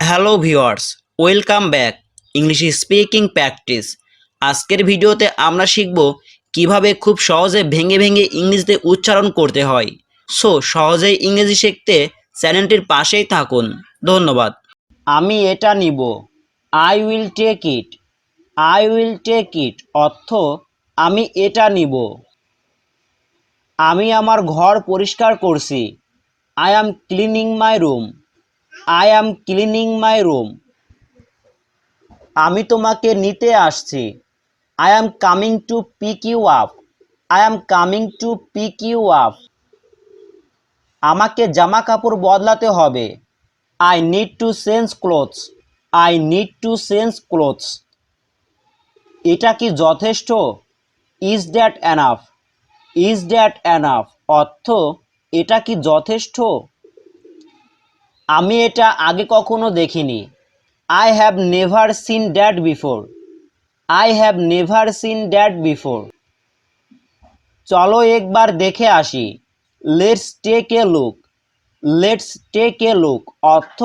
Hello viewers welcome back, English speaking practice. আজকের ভিডিওতে আমরা শিখব কীভাবে খুব সহজে ভেঙে ভেঙে ইংরেজিতে উচ্চারণ করতে হয়। সো, সহজেই ইংরেজি শিখতে চ্যানেলটির পাশেই থাকুন। ধন্যবাদ। আমি এটা নিব। I will take it I will take it অর্থ, আমি এটা নিব। আমি আমার ঘর পরিষ্কার করছি। I am cleaning my room I am cleaning my room আমি তোমাকে নিতে আসছি। I am coming to pick you up I am coming to pick you up আমাকে জামা কাপড় বদলাতে হবে। I need to change clothes I need to change clothes এটা কি যথেষ্ট? Is that enough is that enough অর্থ, এটা কি যথেষ্ট? আমি এটা আগে কখনো দেখিনি। I have never seen that before I have never seen that before চলো একবার দেখে আসি। Let's take a look let's take a look অর্থ,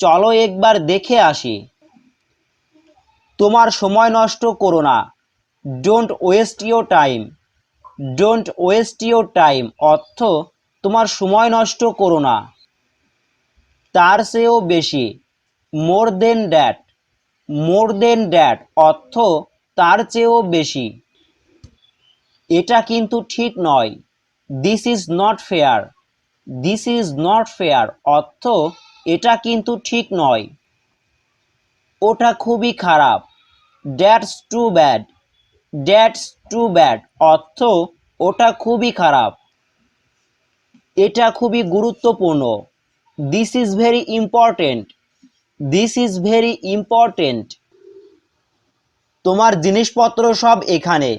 চলো একবার দেখে আসি। তোমার সময় নষ্ট করো না। Don't waste your time don't waste your time অর্থ, তোমার সময় নষ্ট করো না। তার চেয়েও বেশি। মোর দেন ড্যাট মোর দেন ড্যাট অর্থ তার চেয়েও বেশি। এটা কিন্তু ঠিক নয়। This is not fair this is not fair অর্থ এটা কিন্তু ঠিক নয়। ওটা খুবই খারাপ। That's too bad that's too bad অর্থ ওটা খুবই খারাপ। এটা খুবই গুরুত্বপূর্ণ। This is very important this is very important তোমার জিনিসপত্র সব এখানে।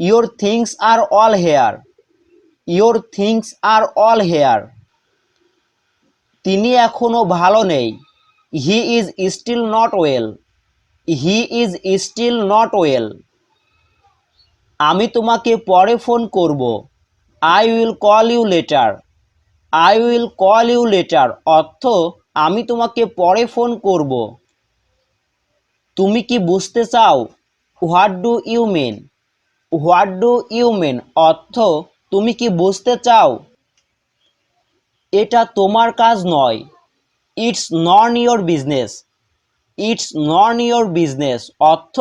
Your things are all here your things are all here তিনি এখনও ভালো নেই। He is still not well he is still not well আমি তোমাকে পরে ফোন করব। I will call you later I will call you later অর্থ, আমি তোমাকে পরে ফোন করব। তুমি কি বুঝতে চাও? What do you mean what do you mean অর্থ, তুমি কি বুঝতে চাও? এটা তোমার কাজ নয়। It's none your business it's none your business অর্থ,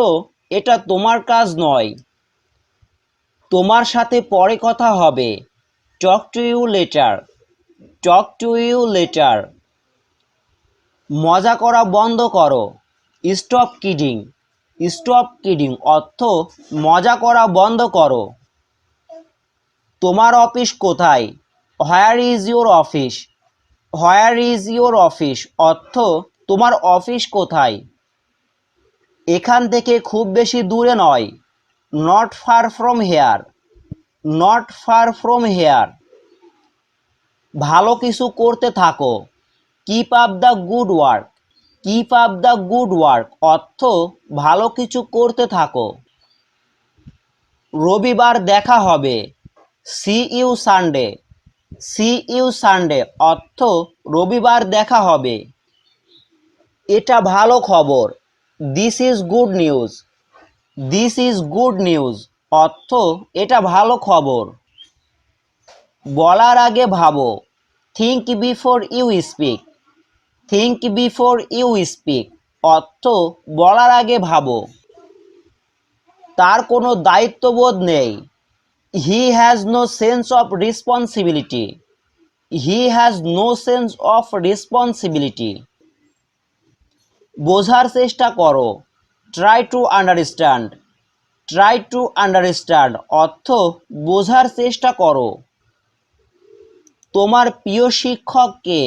এটা তোমার কাজ নয়। তোমার সাথে পরে কথা হবে। Talk to you later talk to you later. মজা করা বন্ধ করো। Stop kidding. স্টপ কিডিং অর্থ মজা করা বন্ধ করো। তোমার অফিস কোথায়? Where is your office where is your office অর্থ তোমার অফিস কোথায়? এখান থেকে খুব বেশি দূরে নয়। Not far from here not far from here ভালো কিছু করতে থাকো। Keep up the good work keep up the good work অর্থ ভালো কিছু করতে থাকো। রবিবার দেখা হবে। See you Sunday see you Sunday অর্থ রবিবার দেখা হবে। এটা ভালো খবর। This is good news this is good news অর্থ এটা ভালো খবর। বলার আগে ভাবো। Think before you speak think before you speak অর্থ বলার আগে ভাবো। তার কোনো দায়িত্ববোধ নেই। He has no sense of responsibility he has no sense of responsibility বোঝার চেষ্টা করো। Try to understand try to understand অর্থ বোঝার চেষ্টা করো। তোমার প্রিয় শিক্ষক কে?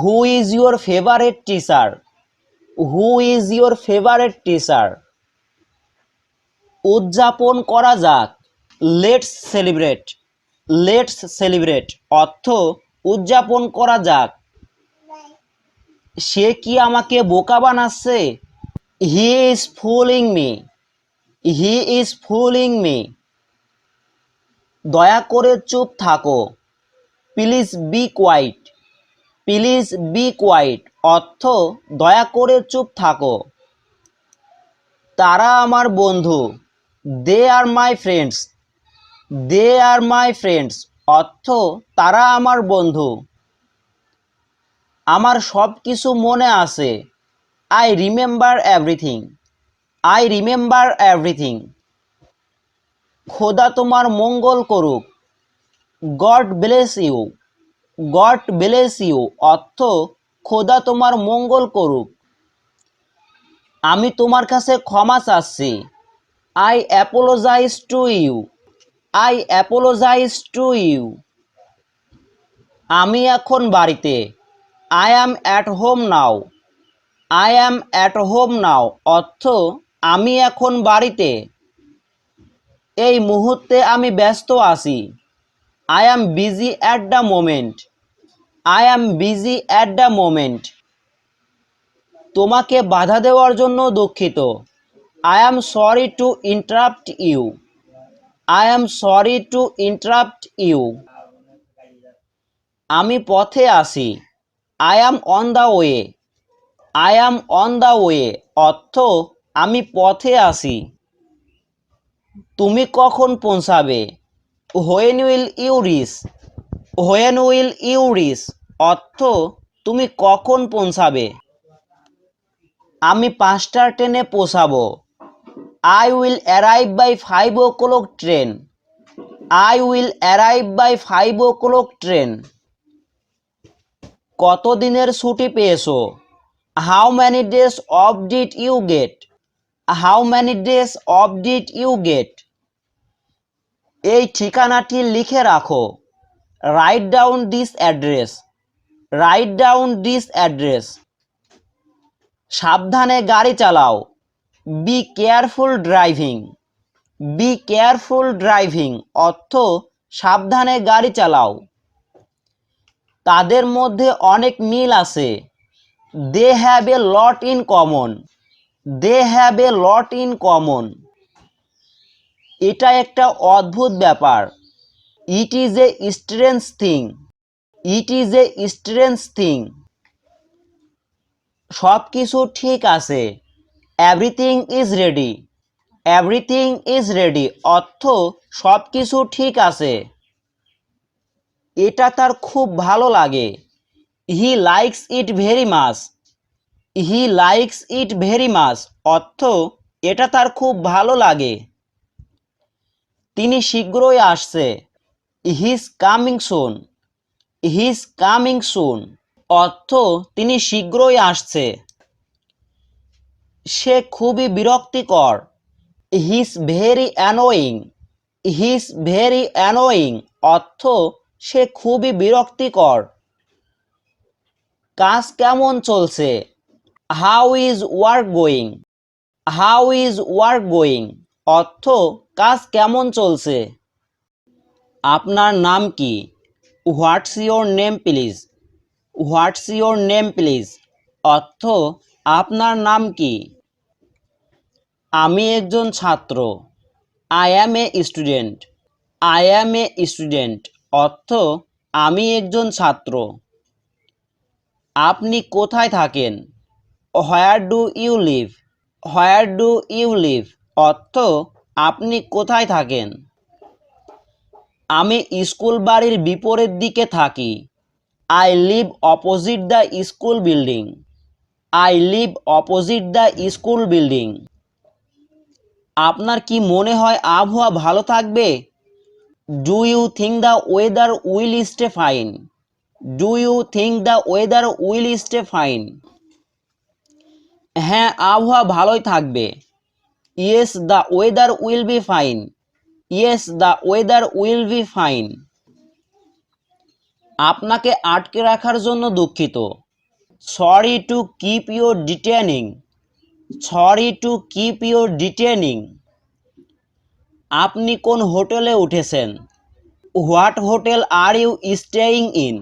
Who is your favourite teacher who is your favourite teacher উদযাপন করা যাক। লেটস সেলিব্রেট লেটস সেলিব্রেট অর্থ উদযাপন করা যাক। সে কি আমাকে বোকা বানাচ্ছে? He is fooling me he is fooling me দয়া করে চুপ থাকো। Please be quiet please be quiet অর্থ, দয়া করে চুপ থাকো। তারা আমার বন্ধু। দে আর my friends they R my friends অর্থ, তারা আমার বন্ধু। আমার সব কিছু মনে আছে। I remember everything I remember everything খোদা তোমার মঙ্গল করুক। God bless you God bless you অর্থ খোদা তোমার মঙ্গল করুক। আমি তোমার কাছে ক্ষমা চাচ্ছি। I apologise to you I apologise to you আমি এখন বাড়িতে। I am at home now I am at home now অর্থ আমি এখন বাড়িতে। এই মুহূর্তে আমি ব্যস্ত আছি। I am busy at the moment I am busy at the moment তোমাকে বাধা দেওয়ার জন্য দুঃখিত। I am sorry to interrupt you I am sorry to interrupt you আমি পথে আসি I am on the way I am on the way অর্থ, আমি পথে আসি তুমি কখন পৌঁছাবে? When will you reach when will you reach অর্থ, তুমি কখন পৌঁছাবে? আমি পাঁচটার ট্রেনে পৌঁছাবো। I will arrive by five o'clock train I will arrive by five o'clock train কত দিনের ছুটি পেয়েছ? How many days off did you get how many days off did you get এই ঠিকানাটি লিখে রাখো। Write down this address write down this address সাবধানে গাড়ি চালাও। Be careful driving be careful driving অর্থ সাবধানে গাড়ি চালাও। তাদের মধ্যে অনেক মিল আছে। They have a lot in common they have a lot in common এটা একটা অদ্ভুত ব্যাপার। It is a strange thing it is a strange thing সব কিছু ঠিক আছে। Everything is ready everything is ready অর্থ সব কিছু ঠিক আছে। এটা তার খুব ভালো লাগে। He likes it very much he likes it very much অর্থ এটা তার খুব ভালো লাগে। তিনি শীঘ্রই আসছে। He's coming soon he's coming soon অর্থ, তিনি শীঘ্রই আসছে। সে খুবই বিরক্তিকর। He's very annoying he's very annoying অর্থ, সে খুবই বিরক্তিকর। কাজ কেমন চলছে? How is work going how is work going অর্থ কাজ কেমন চলছে? আপনার নাম কি? What's your name please. What's your name please. অর্থ, আপনার নাম কি? আমি একজন ছাত্র। I am a student I am a student অর্থ, আমি একজন ছাত্র। আপনি কোথায় থাকেন? Where do you live where do you live অর্থ আপনি কোথায় থাকেন? আমি স্কুল বাড়ির বিপরীত দিকে থাকি। I live opposite the school building I live opposite the school building আপনার কি মনে হয় আবহাওয়া ভালো থাকবে? Do you think the weather will stay fine do you think the weather will stay fine হ্যাঁ আবহাওয়া ভালোই থাকবে। Yes the weather will be fine yes the weather will be fine আপনাকে আটকে রাখার জন্য দুঃখিত। Sorry to keep your detaining sorry to keep your detaining আপনি কোন হোটেলে উঠেছেন? What hotel are you staying in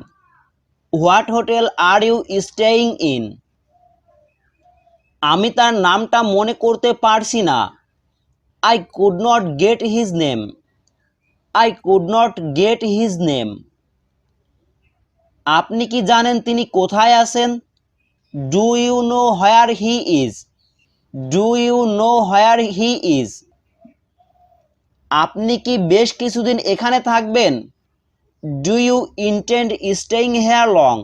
what hotel are you staying in আমি তার নামটা মনে করতে পারছি না। I could not get his name I could not get his name আপনি কি জানেন তিনি কোথায় আছেন? Do you know where he is do you know where he is আপনি কি বেশ কিছুদিন এখানে থাকবেন? Do you intend staying here long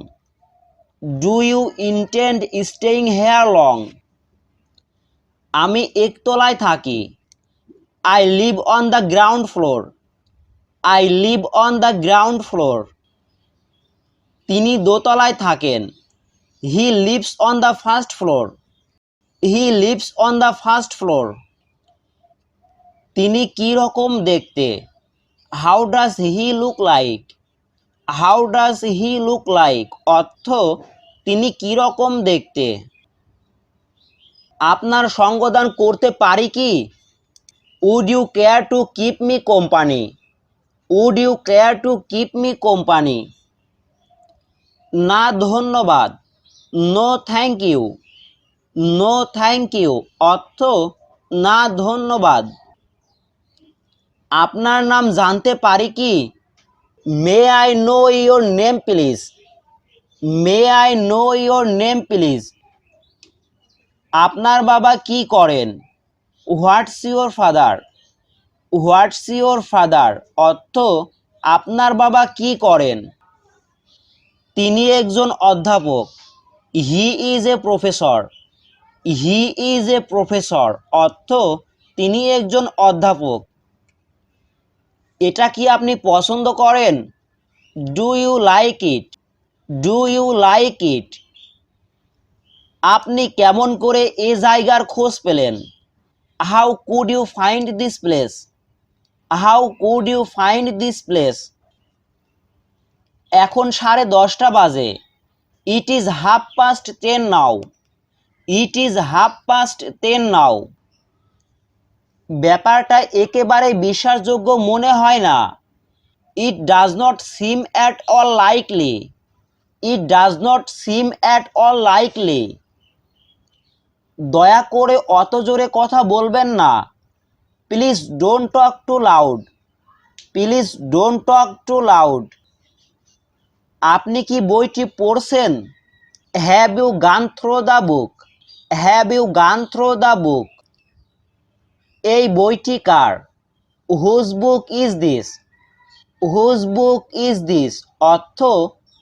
do you intend staying here long আমি একতলায় থাকি। I live on the ground floor I live on the ground floor তিনি দোতলায় থাকেন। He lives on the first floor he lives on the first floor তিনি কি রকম দেখতে? How does he look like how does he look like অর্থ, তিনি কি রকম দেখতে? আপনার সঙ্গদান করতে পারি কি? Would you care to keep me company would you care to keep me company না, ধন্যবাদ। No thank you no thank you অর্থ, না, ধন্যবাদ। আপনার নাম জানতে পারি কি? May I know your name please may I know your name please আপনার বাবা কি করেন? What's your father what's your father অর্থ, আপনার বাবা কি করেন? তিনি একজন অধ্যাপক। He is a professor he is a professor অর্থ, তিনি একজন অধ্যাপক। এটা কি আপনি পছন্দ করেন? Do you like it do you like it আপনি কেমন করে এ জায়গার খোঁজ পেলেন? How could you find this place how could you find this place এখন সাড়ে দশটা বাজে। It is half past ten now it is half past ten now ব্যাপারটা একেবারে বিশ্বাসযোগ্য মনে হয় না। It does not seem at all likely it does not seem at all likely দয়া করে অত জোরে কথা বলবেন না। Please don't talk too loud please don't talk too loud আপনি কি বইটি পড়ছেন? Have you gone through the book have you gone through the book এই বইটি কার? Whose book is this whose book is this অর্থ,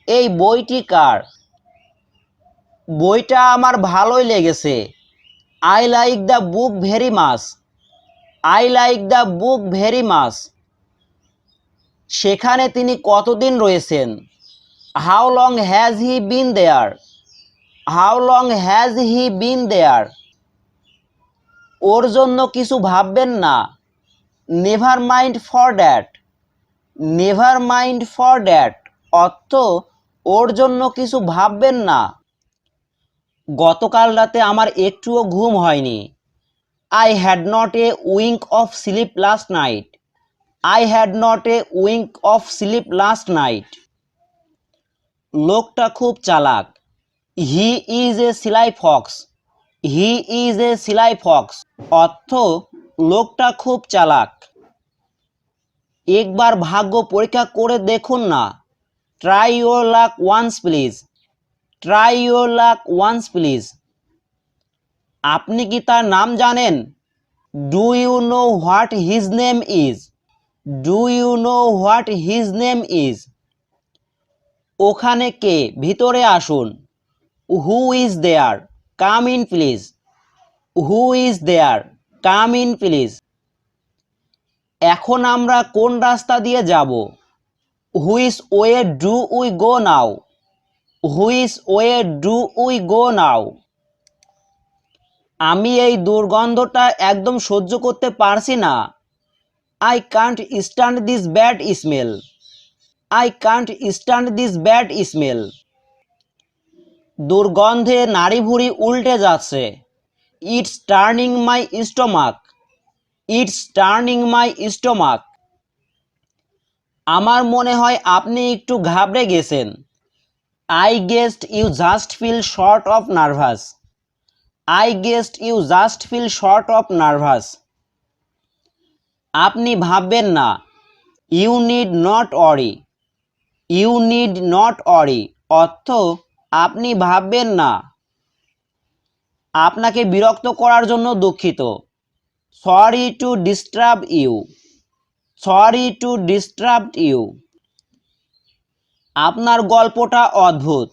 এই বইটি কার? বইটা আমার ভালোই লেগেছে। I like the book very much I like the book very much সেখানে তিনি কতদিন রয়েছেন? How long has he been there how long has he been there ওর জন্য কিছু ভাববেন না। Never mind for that never mind for that অর্থ ওর জন্য কিছু ভাববেন না। গতকাল রাতে আমার একটুও ঘুম হয়নি। I had not a wink of sleep last night I had not a wink of sleep last night লোকটা খুব চালাক। হি ইজ এ সিলাই ফক্স হি ইজ এ সিলাই ফক্স অর্থ, লোকটা খুব চালাক। একবার ভাগ্য পরীক্ষা করে দেখুন না। Try your luck once please try your luck once please আপনি কি তার নাম জানেন? Do you know what his name is do you know what his name is ওখানে কে? ভিতরে আসুন। Who is there come in please who is there come in please এখন আমরা কোন রাস্তা দিয়ে যাব? Which way do we go now which way do we go now? আমি এই দুর্গন্ধটা একদম সহ্য করতে পারছি না। I can't stand this bad smell I can't stand this bad smell দুর্গন্ধে নাড়ি ভুড়ি উল্টে যাচ্ছে। It's turning my stomach it's turning my stomach আমার মনে হয় আপনি একটু ঘাবড়ে গেছেন। I guessed you just feel short of nervous I guessed you just feel short of nervous আপনি ভাববেন না। You need not worry you need not worry অর্থ, আপনি ভাববেন না। আপনাকে বিরক্ত করার জন্য দুঃখিত। Sorry to disturb you sorry to disturb you আপনার গল্পটা অদ্ভুত।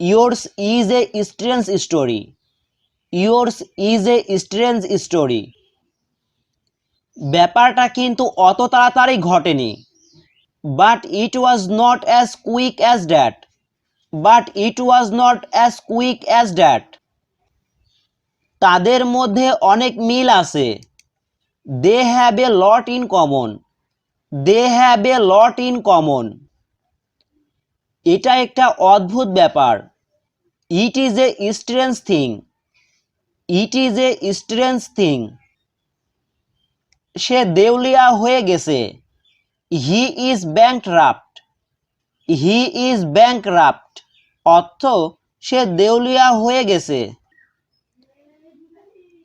Yours is a strange story yours is a strange story ব্যাপারটা কিন্তু অত তাড়াতাড়ি ঘটেনি। But it was not as quick as that but it was not as quick as that তাদের মধ্যে অনেক মিল আছে। They have a lot in common they have a lot in common এটা একটা অদ্ভুত ব্যাপার। It is a strange thing it is a strange thing সে দেউলিয়া হয়ে গেছে। He is bankrupt he is bankrupt অর্থ, সে দেউলিয়া হয়ে গেছে।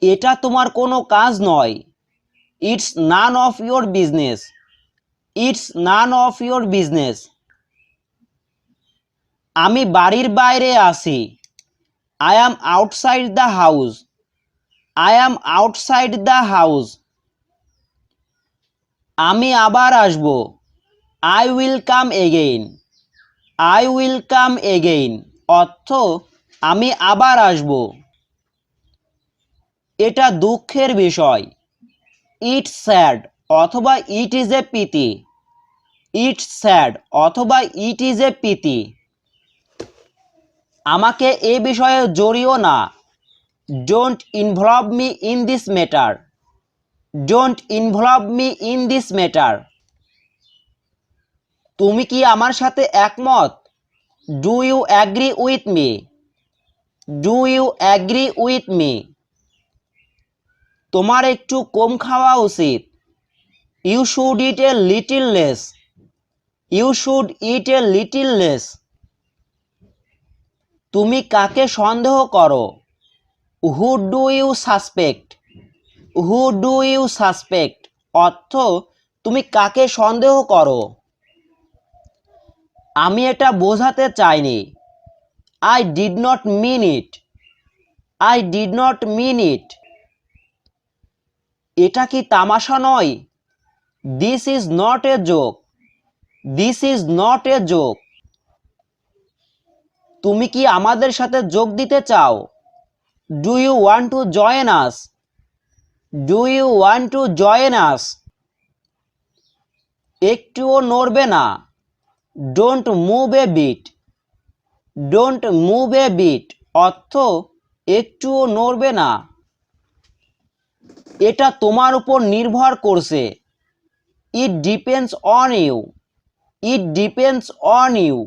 এটা তোমার কোনো কাজ নয়। It's none of your business it's none of your business আমি বাড়ির বাইরে আছি। I am outside the house I am outside the house আমি আবার আসব। I will come again I will come again অর্থ, আমি আবার আসব। এটা দুঃখের বিষয়। ইট স্যাড অথবা ইট ইজ এ পিতি ইট স্যাড অথবা ইট ইজ এ পিতি আমাকে এ বিষয়ে জড়িও না। Don't involve me in this matter don't involve me in this matter তুমি কি আমার সাথে একমত? Do you agree with me do you agree with me তোমার একটু কম খাওয়া উচিত। You should eat a little less you should eat a little less তুমি কাকে সন্দেহ করো? Who do you suspect who do you suspect অর্থ, তুমি কাকে সন্দেহ করো? আমি এটা বোঝাতে চাইনি। I did not mean it I did not mean it এটা কি তামাশা নয়? This is not a joke this is not a joke তুমি কি আমাদের সাথে যোগ দিতে চাও? Do you want to join us do you want to join us একটুও নড়বে না। Don't move a bit don't move a bit অর্থ, একটুও নড়বে না। এটা তোমার উপর নির্ভর করছে। It depends on you it depends on you